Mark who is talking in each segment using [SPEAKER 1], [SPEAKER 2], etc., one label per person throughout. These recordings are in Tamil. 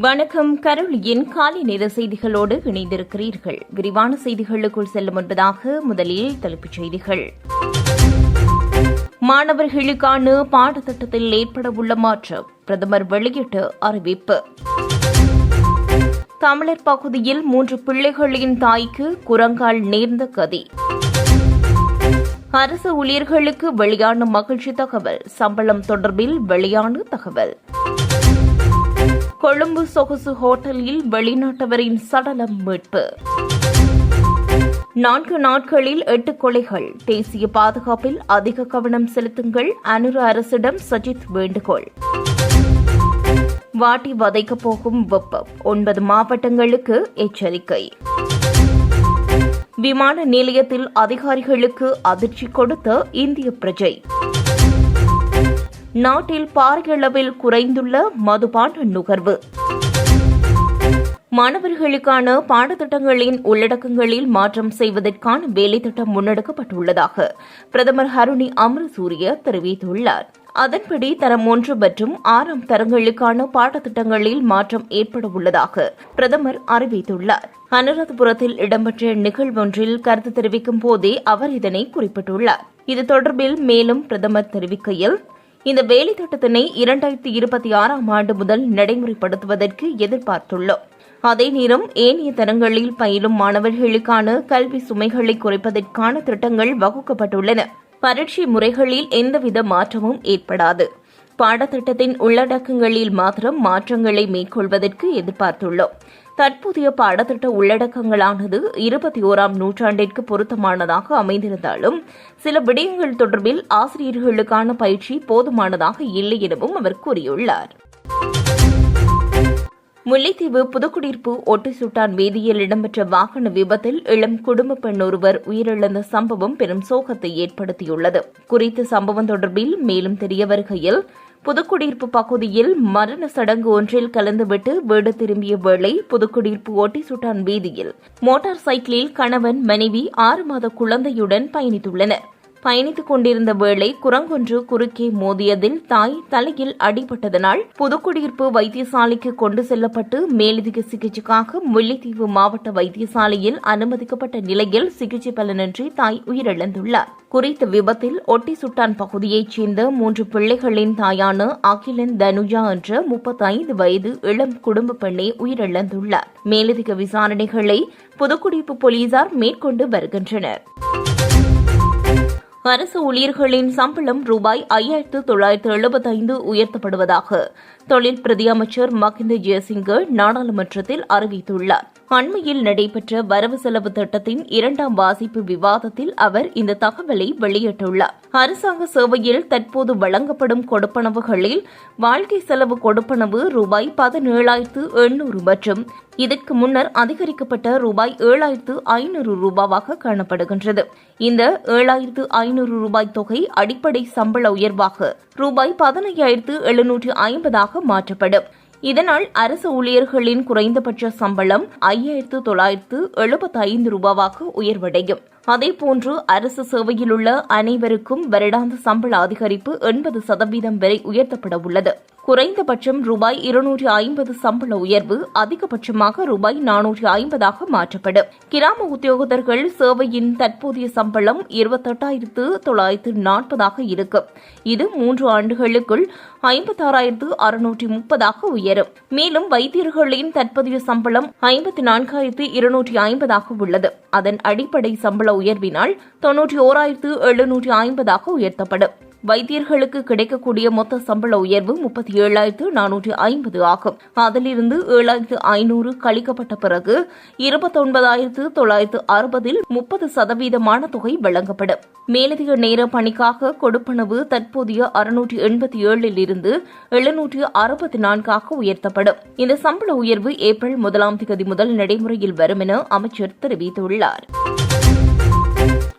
[SPEAKER 1] வணக்கம். கருளியின் காலை நேர செய்திகளோடு இணைந்திருக்கிறீர்கள். விரிவான செய்திகளுக்குள் செல்லும் முன்பதாக முதலில் தலைப்புச் செய்திகள். மாணவர்களுக்கான பாடத்திட்டத்தில் ஏற்படவுள்ள மாற்றம். பிரதமர் வெளியிட்டு அறிவிப்பு. தமிழர் பகுதியில் மூன்று பிள்ளைகளின் தாய்க்கு குரங்கால் நேர்ந்த கதி. அரசு ஊழியர்களுக்கு வெளியான மகிழ்ச்சி தகவல். சம்பளம் தொடர்பில் வெளியான தகவல். கொழும்பு சொகுசு ஹோட்டலில் வெளிநாட்டவரின் சடலம் மீட்பு. நான்கு நாட்களில் எட்டு கொலைகள். தேசிய பாதுகாப்பில் அதிக கவனம் செலுத்துங்கள். அனுர அரசிடம் சஜித் வேண்டுகோள். வாட்டி வதைக்கப் போகும் வெப்பம். ஒன்பது மாவட்டங்களுக்கு எச்சரிக்கை. விமான நிலையத்தில் அதிகாரிகளுக்கு அதிர்ச்சி கொடுத்த இந்திய பிரஜை. நாட்டில் பாரியளவில் குறைந்துள்ள மதுபான நுகர்வு. மாணவர்களுக்கான பாடத்திட்டங்களின் உள்ளடக்கங்களில் மாற்றம் செய்வதற்கான வேலைத்திட்டம் முன்னெடுக்கப்பட்டுள்ளதாக பிரதமர் ஹருணி அமரசூரிய தெரிவித்துள்ளார். அதன்படி தரம் ஒன்று மற்றும் ஆறாம் தரங்களுக்கான பாடத்திட்டங்களில் மாற்றம் ஏற்பட உள்ளதாக பிரதமர் அறிவித்துள்ளார். அனுராதபுரத்தில் இடம்பெற்ற நிகழ்வொன்றில் கருத்து தெரிவிக்கும் போதே அவர் இதனை குறிப்பிட்டுள்ளார். இது தொடர்பில் மேலும் பிரதமர் தெரிவிக்கையில் இந்த வேலை திட்டத்தினை இரண்டாயிரத்தி இருபத்தி ஆறாம் ஆண்டு முதல் நடைமுறைப்படுத்துவதற்கு எதிர்பார்த்துள்ளோம். அதே நேரம் ஏனைய தரங்களில் பயிலும் மாணவர்களுக்கான கல்வி சுமைகளை குறைப்பதற்கான திட்டங்கள் வகுக்கப்பட்டுள்ளன. பரீட்சை முறைகளில் எந்தவித மாற்றமும் ஏற்படாது. பாடத்திட்டத்தின் உள்ளடக்கங்களில் மாத்திரம் மாற்றங்களை மேற்கொள்வதற்கு எதிர்பார்த்துள்ளோம். தற்போதைய பாடத்திட்ட உள்ளடக்கங்களானது இருபத்தி ஓராம் நூற்றாண்டிற்கு பொருத்தமானதாக அமைந்திருந்தாலும் சில விடயங்கள் தொடர்பில் ஆசிரியர்களுக்கான பயிற்சி போதுமானதாக இல்லை எனவும் அவர் கூறியுள்ளார். முல்லைத்தீவு புதுக்குடியிருப்பு ஒட்டிசுட்டான் வீதியில் இடம்பெற்ற வாகன விபத்தில் இளம் குடும்ப பெண் ஒருவர் உயிரிழந்த சம்பவம் பெரும் சோகத்தை ஏற்படுத்தியுள்ளது. குறித்த சம்பவம் தொடர்பில் மேலும் தெரிய வருகையில் புதுக்குடியிருப்பு பகுதியில் மரண சடங்கு ஒன்றில் கலந்துவிட்டு வீடு திரும்பிய வேளை புதுக்குடியிருப்பு ஒட்டிசுட்டான் வீதியில். மோட்டார் சைக்கிளில் கணவன் மனைவி ஆறு மாத குழந்தையுடன் பயணித்துள்ளனா் பயணித்துக் கொண்டிருந்த வேளை குரங்கொன்று குறுக்கே மோதியதில் தாய் தலையில் அடிபட்டதனால் புதுக்குடியிருப்பு வைத்தியசாலைக்கு கொண்டு செல்லப்பட்டு மேலதிக சிகிச்சைக்காக முல்லைத்தீவு மாவட்ட வைத்தியசாலையில் அனுமதிக்கப்பட்ட நிலையில் சிகிச்சை பலனின்றி தாய் உயிரிழந்துள்ளார். குறித்த விபத்தில் ஒட்டி சுட்டான் பகுதியைச் சேர்ந்த மூன்று பிள்ளைகளின் தாயான அகிலன் தனுஜா என்ற முப்பத்தைந்து வயது இளம் குடும்ப பெண்ணை உயிரிழந்துள்ளார். மேலதிக விசாரணைகளை புதுக்குடியிருப்பு போலீசார் மேற்கொண்டு வருகின்றனர். அரசு ஊழியர்களின் சம்பளம் ரூபாய் ஐயாயிரத்து தொள்ளாயிரத்து எழுபத்தைந்து உயர்த்தப்படுவதாக தொழில் பிரதியமைச்சர் மகிந்த ஜெயசிங்க நாடாளுமன்றத்தில் அறிவித்துள்ளார். அண்மையில் நடைபெற்ற வரவு செலவு திட்டத்தின் இரண்டாம் வாசிப்பு விவாதத்தில் அவர் இந்த தகவலை வெளியிட்டுள்ளார். அரசாங்க சேவையில் தற்போது வழங்கப்படும் கொடுப்பனவுகளில் வாழ்க்கை செலவு கொடுப்பனவு ரூபாய் பதினேழாயிரத்து எண்ணூறு மற்றும் இதற்கு முன்னர் அதிகரிக்கப்பட்ட ரூபாய் ஏழாயிரத்து ஐநூறு ரூபாவாக காணப்படுகின்றது. இந்த ஏழாயிரத்து ஐநூறு ரூபாய் தொகை அடிப்படை சம்பள உயர்வாக ரூபாய் பதினையாயிரத்து எழுநூற்று ஐம்பதாக மாற்றப்படும். இதனால் அரசு ஊழியர்களின் குறைந்தபட்ச சம்பளம் ஐயாயிரத்து தொள்ளாயிரத்து எழுபத்தி ஐந்து ரூபாவாக உயர்வடையும். அதேபோன்று அரசு சேவையில் உள்ள அனைவருக்கும் வருடாந்த சம்பள அதிகரிப்பு எண்பது சதவீதம் வரை உயர்த்தப்பட உள்ளது. குறைந்தபட்சம் ரூபாய் இருநூற்றி ஐம்பது சம்பள உயர்வு அதிகபட்சமாக ரூபாய் நானூற்றி ஐம்பதாக மாற்றப்படும். கிராம உத்தியோகத்தர்கள் சேவையின் தற்போதைய சம்பளம் இருபத்தெட்டாயிரத்து தொள்ளாயிரத்து நாற்பதாக இருக்கும். இது மூன்று ஆண்டுகளுக்குள் ஐம்பத்தாறாயிரத்து அறுநூற்றி முப்பதாக உயரும். மேலும் வைத்தியர்களின் தற்போதைய சம்பளம் ஐம்பத்தி நான்காயிரத்து இருநூற்றி ஐம்பதாக உள்ளது. அதன் அடிப்படை சம்பள உயர்வினால் தொன்னூற்றி ஓராயிரத்து எழுநூற்றி ஐம்பதாக உயர்த்தப்படும். வைத்தியர்களுக்கு கிடைக்கக்கூடிய மொத்த சம்பள உயர்வு முப்பத்தி ஏழாயிரத்து நானூற்றி ஐம்பது ஆகும். அதிலிருந்து ஏழாயிரத்து ஐநூறு கழிக்கப்பட்ட பிறகு இருபத்தொன்பதாயிரத்து தொள்ளாயிரத்து அறுபதில் முப்பது சதவீதமான தொகை வழங்கப்படும். மேலதிக நேர பணிக்காக கொடுப்பனவு தற்போதைய அறுநூற்றி எண்பத்தி ஏழில் இருந்து எழுநூற்று அறுபத்தி நான்காக உயர்த்தப்படும். இந்த சம்பள உயர்வு ஏப்ரல் முதலாம் தேதி முதல் நடைமுறையில் வரும் என அமைச்சர் தெரிவித்துள்ளாா்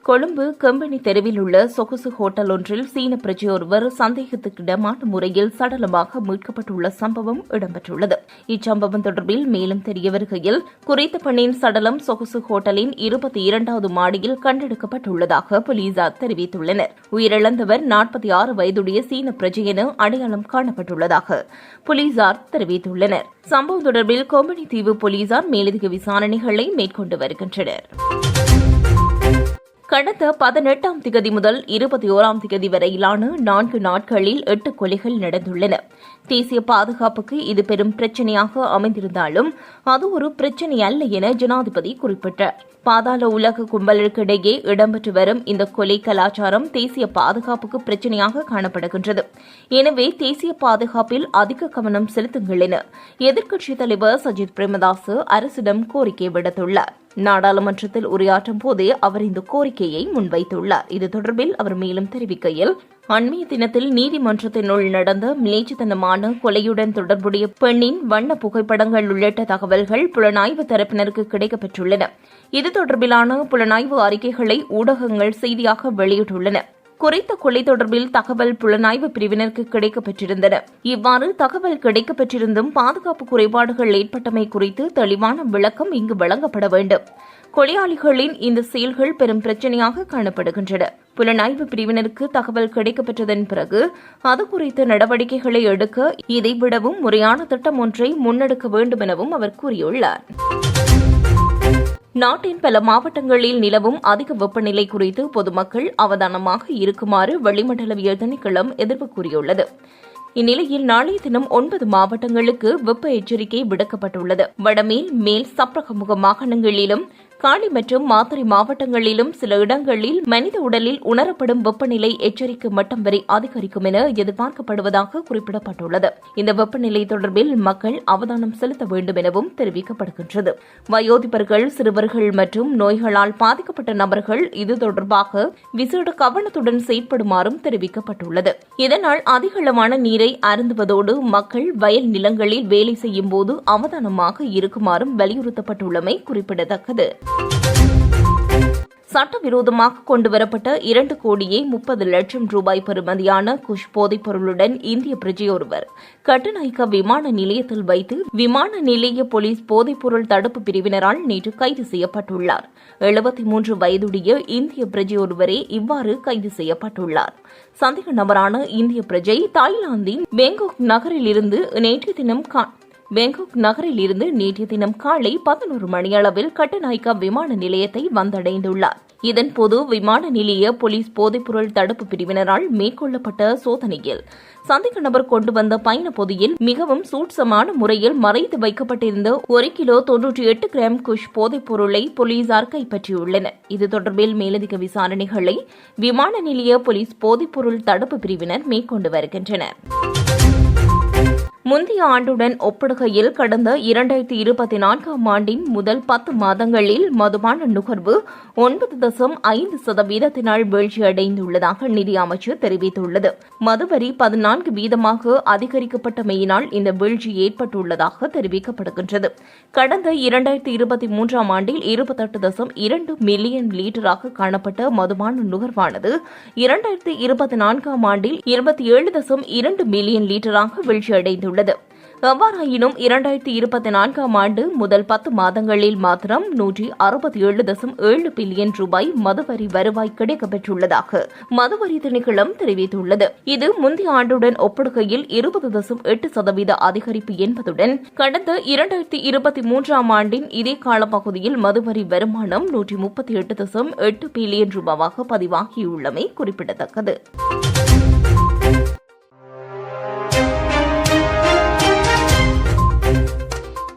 [SPEAKER 1] கொழும்பு கம்பெனி தெருவில் உள்ள சொகுசு ஹோட்டல் ஒன்றில் சீன பிரஜை ஒருவர் சந்தேகத்துக்கிடமான முறையில் சடலமாக மீட்கப்பட்டுள்ள சம்பவம் இடம்பெற்றுள்ளது. இச்சம்பவம் தொடர்பில் மேலும் தெரிய வருகையில் குறித்த பெண்ணின் சடலம் சொகுசு ஹோட்டலின் இருபத்தி இரண்டாவது மாடியில் கண்டெடுக்கப்பட்டுள்ளதாக போலீசார் தெரிவித்துள்ளனர். உயிரிழந்தவர் நாற்பத்தி ஆறு வயதுடைய சீன பிரஜை என அடையாளம் காணப்பட்டுள்ளதாக போலீசார் தெரிவித்துள்ளனர். சம்பவம் தொடர்பில் கொம்பனி தீவு போலீசார் மேலதிக விசாரணைகளை மேற்கொண்டு வருகின்றனர். கடந்த பதினெட்டாம் திகதி முதல் இருபத்தி ஓராம் திகதி வரையிலான நான்கு நாட்களில் எட்டு கொலைகள் நடந்துள்ளன. தேசிய பாதுகாப்புக்கு இது பெரும் பிரச்சனையாக அமைந்திருந்தாலும் அது ஒரு பிரச்சனை அல்ல என ஜனாதிபதி குறிப்பிட்டார். பாதாள உலக கும்பலுக்கிடையே இடம்பெற்று வரும் இந்த கொலை கலாச்சாரம் தேசிய பாதுகாப்புக்கு பிரச்சனையாக காணப்படுகின்றது. எனவே தேசிய பாதுகாப்பில் அதிக கவனம் செலுத்துங்கள் என எதிர்க்கட்சித் தலைவர் சஜித் பிரேமதாஸ் அரசிடம் கோரிக்கை விடுத்துள்ளார். நாடாளுமன்றத்தில் உரையாற்றும் போதே அவர் இந்த கோரிக்கையை முன்வைத்துள்ளார். இது தொடர்பில் அவர் மேலும் தெரிவிக்கையில் அண்மைய தினத்தில் நீதிமன்றத்தினுள் நடந்த மிலேச்சத்தனமான கொலையுடன் தொடர்புடைய பெண்ணின் வண்ண புகைப்படங்கள் உள்ளிட்ட தகவல்கள் புலனாய்வு தரப்பினருக்கு கிடைக்கப்பெற்றுள்ளன. இது தொடர்பிலான புலனாய்வு அறிக்கைகளை ஊடகங்கள் செய்தியாக வெளியிட்டுள்ளன. குறித்த கொலை தொடர்பில் தகவல் புலனாய்வு பிரிவினருக்கு கிடைக்கப்பெற்றிருந்தன. இவ்வாறு தகவல் கிடைக்கப்பெற்றிருந்தும் பாதுகாப்பு குறைபாடுகள் ஏற்பட்டமை குறித்து தெளிவான விளக்கம் இங்கு வழங்கப்பட வேண்டும். கொலையாளிகளின் இந்த செயல்கள் பெரும் பிரச்சனையாக காணப்படுகின்றன. புலனாய்வு பிரிவினருக்கு தகவல் கிடைக்கப்பெற்றதன் பிறகு அது குறித்த நடவடிக்கைகளை எடுக்க இதைவிடவும் முறையான திட்டம் ஒன்றை முன்னெடுக்க வேண்டும் எனவும் அவர் கூறியுள்ளார். நாட்டின் பல மாவட்டங்களில் நிலவும் அதிக வெப்பநிலை குறித்து பொதுமக்கள் அவதானமாக இருக்குமாறு வளிமண்டல திணைக்களம் எதிர்ப்பு கூறியுள்ளது. இந்நிலையில் நாளைய தினம் ஒன்பது மாவட்டங்களுக்கு வெப்ப எச்சரிக்கை விடுக்கப்பட்டுள்ளது. வடமேல் மேல் சப்ரகமுக மாகாணங்களிலும் காளி மற்றும் மாத்தறை மாவட்டங்களிலும் சில இடங்களில் மனித உடலில் உணரப்படும் வெப்பநிலை எச்சரிக்கை மட்டம் வரை அதிகரிக்கும் என எதிர்பார்க்கப்படுவதாக குறிப்பிடப்பட்டுள்ளது. இந்த வெப்பநிலை தொடர்பில் மக்கள் அவதானம் செலுத்த வேண்டும் எனவும் தெரிவிக்கப்படுகின்றது. வயோதிபர்கள் சிறுவர்கள் மற்றும் நோய்களால் பாதிக்கப்பட்ட நபர்கள் இது தொடர்பாக விசேட கவனத்துடன் செயற்படுமாறும் தெரிவிக்கப்பட்டுள்ளது. இதனால் அதிகளவான நீரை அருந்துவதோடு மக்கள் வயல் நிலங்களில் வேலை செய்யும் போது அவதானமாக இருக்குமாறும் வலியுறுத்தப்பட்டுள்ளமை குறிப்பிடத்தக்கது. சட்டவிரோதமாக கொண்டுவரப்பட்ட இரண்டு கோடியே முப்பது லட்சம் ரூபாய் பெறுமதியான குஷ் போதைப் பொருளுடன் இந்திய பிரஜையொருவர் கட்டுநாயக்க விமான நிலையத்தில் வைத்து விமான நிலைய போலீஸ் போதைப்பொருள் தடுப்பு பிரிவினரால் நேற்று கைது செய்யப்பட்டுள்ளார். எழுபத்தி மூன்று வயதுடைய இந்திய பிரஜையொருவரே இவ்வாறு கைது செய்யப்பட்டுள்ளார். சந்தேக நபரான இந்திய பிரஜை தாய்லாந்தின் பெங்கோக் நகரிலிருந்து நேற்று தினம் பேங்காக் நகரில் இருந்து நேற்றைய தினம் காலை பதினோரு மணியளவில் கட்டுநாய்க்கா விமான நிலையத்தை வந்தடைந்துள்ளார். இதன்போது விமான நிலைய போலீஸ் போதைப்பொருள் தடுப்பு பிரிவினரால் மேற்கொள்ளப்பட்ட சோதனையில் சந்தேக நபர் கொண்டு வந்த பயண பொதியில் மிகவும் சூட்சமான முறையில் மறைத்து வைக்கப்பட்டிருந்த ஒரு கிலோ தொன்னூற்றி எட்டு கிராம் குஷ் போதைப் பொருளை போலீசார் கைப்பற்றியுள்ளனர். இது தொடர்பில் மேலதிக விசாரணைகளை விமான நிலைய போலீஸ் போதைப்பொருள் தடுப்பு பிரிவினர் மேற்கொண்டு வருகின்றனர். முந்தைய ஆண்டுடன் ஒப்பிடுகையில் கடந்த இரண்டாயிரத்தி இருபத்தி நான்காம் ஆண்டின் முதல் பத்து மாதங்களில் மதுபான நுகர்வு ஒன்பது தசம் ஐந்து சதவீதத்தினால் வீழ்ச்சியடைந்துள்ளதாக நிதி அமைச்சர் தெரிவித்துள்ளது. மதுவரி பதினான்கு வீதமாக அதிகரிக்கப்பட்டமையினால் இந்த வீழ்ச்சி ஏற்பட்டுள்ளதாக தெரிவிக்கப்படுகின்றது. கடந்த இரண்டாயிரத்தி இருபத்தி மூன்றாம் ஆண்டில் இருபத்தெட்டு தசம் இரண்டு மில்லியன் லீட்டராக காணப்பட்ட மதுபான நுகர்வானது இரண்டாயிரத்தி இருபத்தி நான்காம் ஆண்டில் இருபத்தி ஏழு தசம் இரண்டு மில்லியன் லீட்டராக வீழ்ச்சியடைந்துள்ளது. உள்ளது எவ்வாறாயினும் இரண்டாயிரத்தி இருபத்தி நான்காம் ஆண்டு முதல் பத்து மாதங்களில் மாத்திரம் நூற்றி அறுபத்தி ஏழு தசம் ஏழு பில்லியன் ரூபாய் மதுவரி வருவாய் கிடைக்கப்பெற்றுள்ளதாக மதுவரி திணைக்களம் தெரிவித்துள்ளது. இது முந்தைய ஆண்டுடன் ஒப்பிடுகையில் இருபது தசம் எட்டு சதவீத அதிகரிப்பு என்பதுடன் கடந்த இரண்டாயிரத்தி இருபத்தி மூன்றாம் ஆண்டின் இதே காலப்பகுதியில் மதுவரி வருமானம் நூற்றி முப்பத்தி எட்டு தசம் எட்டு பில்லியன் ரூபாவாக பதிவாகியுள்ளமை குறிப்பிடத்தக்கது.